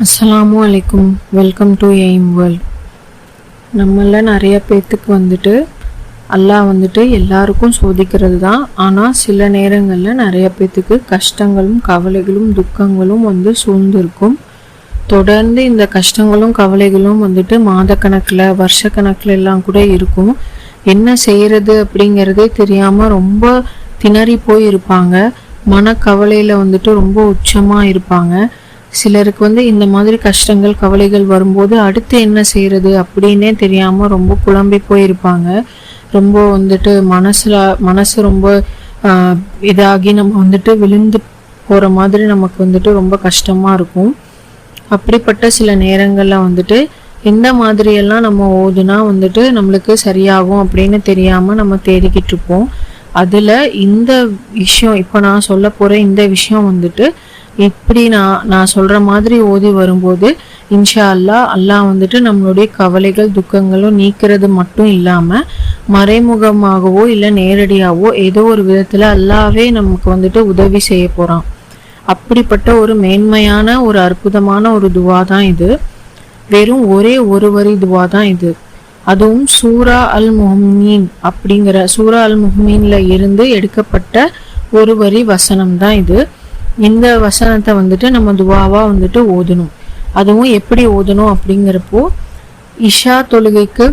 அஸ்ஸலாமு அலைக்கும். Welcome to aim world நம்மள நிறைய பேர்த்துக்கு வந்துட்டு அல்லாஹ் வந்துட்டு எல்லாருக்கும் சோதிக்கிறது தான். ஆனால் சில நேரங்களில் நிறைய பேர்த்துக்கு கஷ்டங்களும் கவலைகளும் துக்கங்களும் வந்து சூழ்ந்திருக்கும். தொடர்ந்து இந்த கஷ்டங்களும் கவலைகளும் வந்துட்டு மாதக்கணக்கில் வருஷக்கணக்கில் எல்லாம் கூட இருக்கும். என்ன செய்கிறது அப்படிங்கிறதே தெரியாமல் ரொம்ப திணறி போய் இருப்பாங்க மனக்கவலையில் வந்துட்டு ரொம்ப உச்சமாக இருப்பாங்க. சிலருக்கு வந்து இந்த மாதிரி கஷ்டங்கள் கவலைகள் வரும்போது அடுத்து என்ன செய்யறது அப்படின்னே தெரியாம ரொம்ப குழம்பி போயிருப்பாங்க. ரொம்ப வந்துட்டு மனசுல மனசு ரொம்ப ஆஹ், இதாகி நம்ம வந்துட்டு விழுந்து போற மாதிரி நமக்கு வந்துட்டு ரொம்ப கஷ்டமா இருக்கும். அப்படிப்பட்ட சில நேரங்கள்ல வந்துட்டு எந்த மாதிரியெல்லாம் நம்ம ஓதுனா வந்துட்டு நம்மளுக்கு சரியாகும் அப்படின்னு தெரியாம நம்ம தேடிக்கிட்டு இருப்போம் அதுல இந்த விஷயம் இப்போ நான் சொல்ல போற இந்த விஷயம் வந்துட்டு எப்படி நான் நான் சொல்ற மாதிரி ஓதி வரும்போது இன்ஷா அல்லாஹ் அல்லாஹ் வந்துட்டு நம்மளுடைய கவலைகள் துக்கங்களும் நீக்கிறது மட்டும் இல்லாம மறைமுகமாகவோ இல்லை நேரடியாகவோ ஏதோ ஒரு விதத்துல அல்லாவே நமக்கு வந்துட்டு உதவி செய்ய போறான். அப்படிப்பட்ட ஒரு மேன்மையான ஒரு அற்புதமான ஒரு துவா தான் இது. வெறும் ஒரே ஒரு வரி துவா தான் இது. அதுவும் சூரா அல் முஹ்மீன் அப்படிங்கிற சூரா அல் முஹ்மீன்ல இருந்து எடுக்கப்பட்ட ஒரு வரி வசனம் தான் இது. இந்த வசனத்தை வந்துட்டு நம்ம துவாவாக வந்துட்டு ஓதணும். அதுவும் எப்படி ஓதணும் அப்படிங்கிறப்போ இஷா தொழுகைக்கு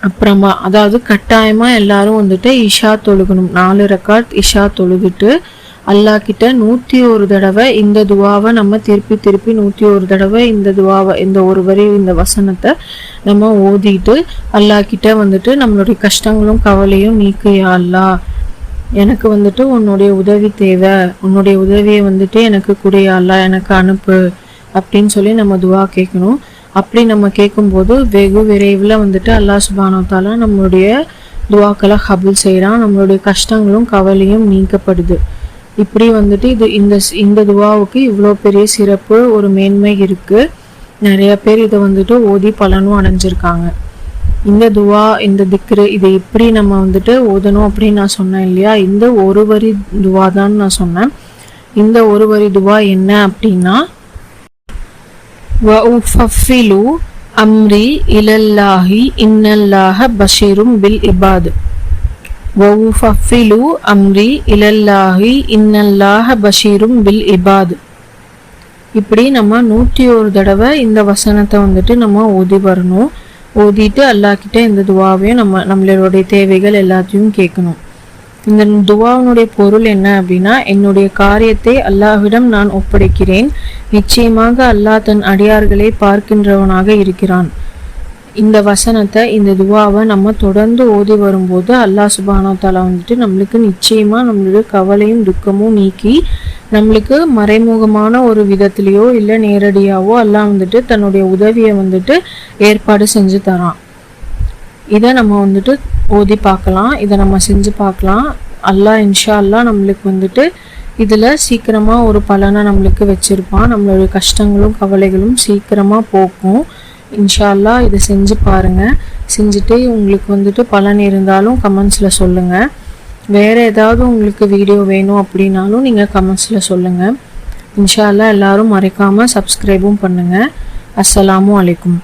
அப்புறமா அதாவது கட்டாயமாக எல்லாரும் வந்துட்டு இஷா தொழுகணும். நாலு ரெக்கார்ட் இஷா தொழுதுட்டு அல்லாஹ் கிட்ட நூற்றி ஒரு தடவை இந்த துவாவை நம்ம திருப்பி திருப்பி நூற்றி ஒரு தடவை இந்த துவாவை இந்த ஒரு வரி இந்த வசனத்தை நம்ம ஓதிட்டு அல்லாஹ் கிட்ட வந்துட்டு நம்மளுடைய கஷ்டங்களும் கவலையும் நீக்கியா அல்லா எனக்கு வந்துட்டு உன்னுடைய உதவி தேவை. உன்னுடைய உதவியை வந்துட்டு எனக்கு குடையா அல்லாஹ் எனக்கு அனுப்பு அப்படின்னு சொல்லி நம்ம துவா கேட்கணும் அப்படி நம்ம கேட்கும்போது வெகு விரைவில் வந்துட்டு அல்லாஹ் சுபானோ நம்மளுடைய துவாக்களை ஹபுல் செய்கிறான் நம்மளுடைய கஷ்டங்களும் கவலையும் நீக்கப்படுது. இப்படி வந்துட்டு இது இந்த ஸ்- இந்த துவாவுக்கு இவ்வளோ பெரிய சிறப்பு ஒரு மேன்மை இருக்குது நிறைய பேர் இதை வந்துட்டு ஓதி பலனும் அடைஞ்சிருக்காங்க. இந்த துவா இந்த திக்ரு இதை எப்படி நம்ம வந்துட்டு ஓதணும் அப்படின்னு நான் சொன்னேன் இல்லையா? இந்த ஒரு வரி துவா தான் நான் சொன்னேன். இந்த ஒரு வரி துவா என்ன அப்படின்னா வஃபிலு அம்ரி இலல்லாஹி இன்னல்லாஹ பஷீரும் பில் இபாத். வஃபிலு அம்ரி இலல்லாஹி இன்னல்லாஹ பஷீரும் பில் இபாது. இப்படி நம்ம நூற்றி ஒரு தடவை இந்த வசனத்தை வந்துட்டு நம்ம ஓதி வரணும். ஓதிட்டு அல்லாஹ் கிட்ட இந்த துவாவையும் நம்ம நம்மளுடைய தேவைகள் எல்லாத்தையும் கேட்கணும். இந்த துவாவினுடைய பொருள் என்ன அப்படின்னா என்னுடைய காரியத்தை அல்லாஹ்விடம் நான் ஒப்படைக்கிறேன். நிச்சயமாக அல்லாஹ் தன் அடியார்களை பார்க்கின்றவனாக இருக்கிறான். இந்த வசனத்தை இந்த துவாவை நம்ம தொடர்ந்து ஓதி வரும்போது அல்லாஹ் சுபானா தாலா வந்துட்டு நம்மளுக்கு நிச்சயமா நம்மளுடைய கவலையும் துக்கமும் நீக்கி நம்மளுக்கு மறைமுகமான ஒரு விதத்திலேயோ இல்லை நேரடியாவோ அல்லாஹ் வந்துட்டு தன்னுடைய உதவியை வந்துட்டு ஏற்பாடு செஞ்சு தரான். இதை நம்ம வந்துட்டு ஓதி பார்க்கலாம் இதை நம்ம செஞ்சு பார்க்கலாம். அல்லாஹ் இன்ஷா அல்லாஹ் நம்மளுக்கு வந்துட்டு இதில் சீக்கிரமாக ஒரு பலனை நம்மளுக்கு வச்சுருப்பான். நம்மளுடைய கஷ்டங்களும் கவலைகளும் சீக்கிரமாக போக்கும். இன்ஷால்லா இதை செஞ்சு பாருங்கள் செஞ்சுட்டு உங்களுக்கு வந்துட்டு பலன் இருந்தாலும் கமெண்ட்ஸில் சொல்லுங்கள் வேறு ஏதாவது உங்களுக்கு வீடியோ வேணும் அப்படின்னாலும் நீங்கள் கமெண்ட்ஸில் சொல்லுங்கள் இன்ஷால்லா எல்லோரும் எல்லாரும் மறைக்காமல் சப்ஸ்கிரைபும் பண்ணுங்கள் அஸ்ஸலாமு அலைக்கும்.